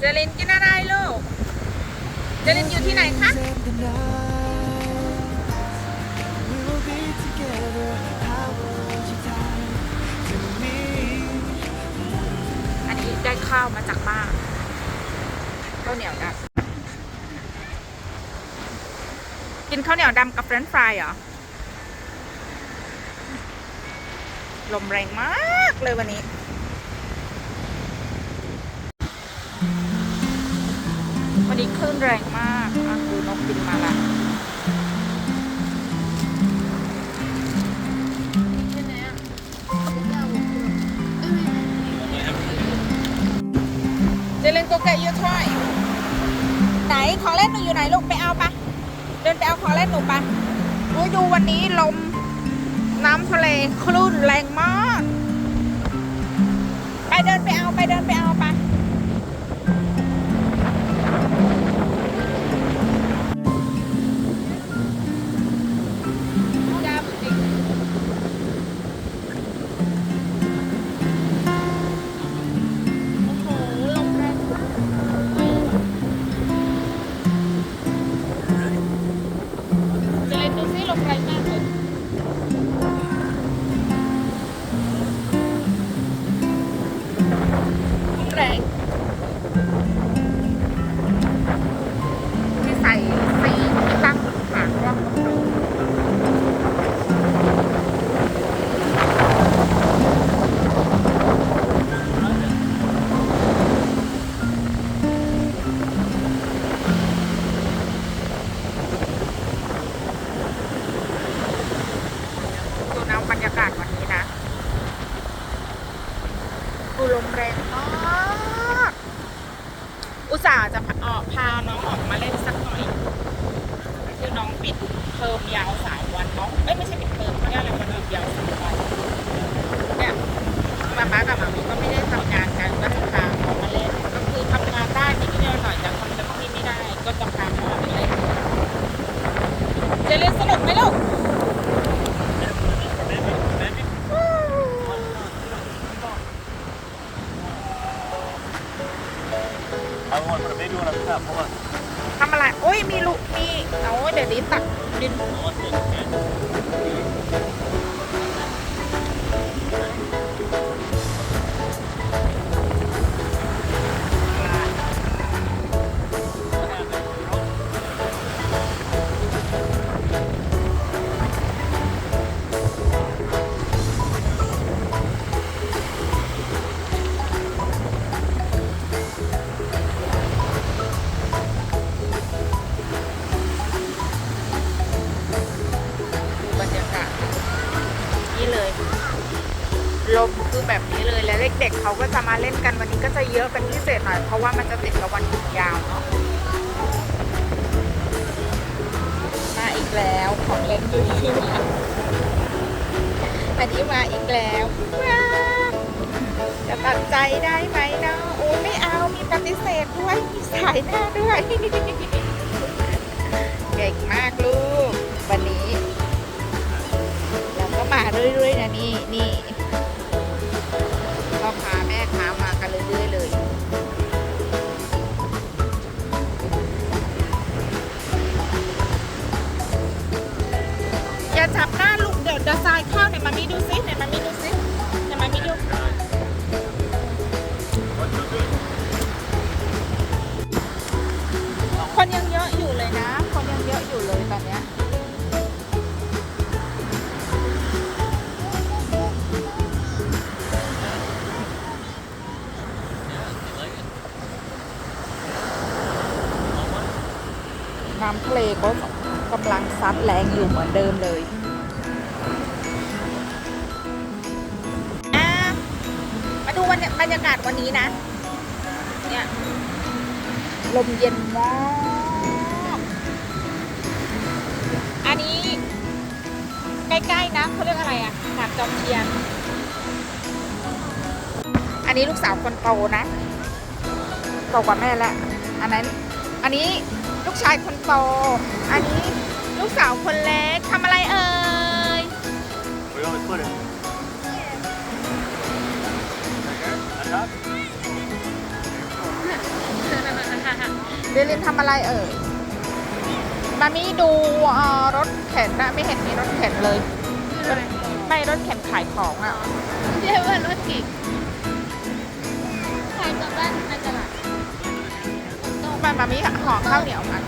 เจรินกินอะไรลูก เจรินอยู่ที่ไหนคะ อันนี้ได้ข้าวมาจากบ้านข้าวเหนียวดำกินข้าวเหนียวดำกับเฟรนช์ฟรายเหรอ ลมแรงมากเลยวันนี้ นี้คลื่นแรงมากอะดูนกบินมาละเจเลนโกเกะยูทอยไหนของเล่นหนูอยู่ไหนลูกไปเอาปะเดินไปเอาของเล่นหนูปะอุ้ยดูวันนี้ลมน้ำทะเลคลื่นแรงมาก ไปเดินไปเอาไปเดินไปเอา เล อุตส่าห์จะออกพาน้องออกมาเล่นสักหน่อย คือน้องปิดเทอมยาวสามวันเนาะเอ้ไม่ใช่ปิดเทอมเขาเรียกอะไรมันหยุดยาวสามวันเนี่ยมาป้ากับมามีก็ไม่ได้ทำงานกันก็ให้พาเขามาเล่นก็คือทำงานได้นิดๆหน่อยแต่ทำเต็มที่ไม่ได้ ก็จะพาเขาออกมาเล่นเจะเล่นสนุกไหมลูก มดไม่ดูนะครับเพราะว่าทำอะไรโอ้ยมีลูกมีเอาเดี๋ยวนี้ตักดิน แบบนี้เลยแล้วเด็กๆเขาก็จะมาเล่นกันวันนี้ก็จะเยอะเป็นพิเศษหน่อย เพราะว่ามันจะติดกับวันหยุดยาวเนาะมาอีกแล้วของเล่นดูดีอันนี้มาอีกแล้วจะตัดใจได้ไหมเนาะโอ้ไม่เอามีปฏิเสธด้วยมีสายหน้าด้วยเก่งมากลูก วันนี้ เราก็มาเรื่อยๆนะนี่นี่ หน้าลูกเดี๋ยวจะทรายข้าเนี่ยมามีดูซิเนี่ยมามีดูซิเนี่ยมามีดูคนยังเยอะอยู่เลยนะ คนยังเยอะอยู่เลยตอนเนี้ยน้ำทะเลก็กำลังซัดแรงอยู่เหมือนเดิมเลย มาดูบรรยบรรยากาศวันนี้นะ เนี่ย ลมเย็นมาก อันนี้ ใกล้ๆนะเขาเรียกอะไรอะหาดจอมเทียน อันนี้ลูกสาวคนโตนะโตกว่าแม่แล้ว อันนั้น อันนี้ลูกชายคนโต อันนี้ลูกสาวคนเล็กทำอะไรเอ่ย ลินทำอะไรเอ่ยมามีดูเอ่อรถเข็นนะไม่เห็นมีรถเข็นเลย ไม่รถเข็นขายของอะเรียกว่ารถเก๋งขายกลับบ้านในตลาดมามามีห่อข้าวเหนียวมัน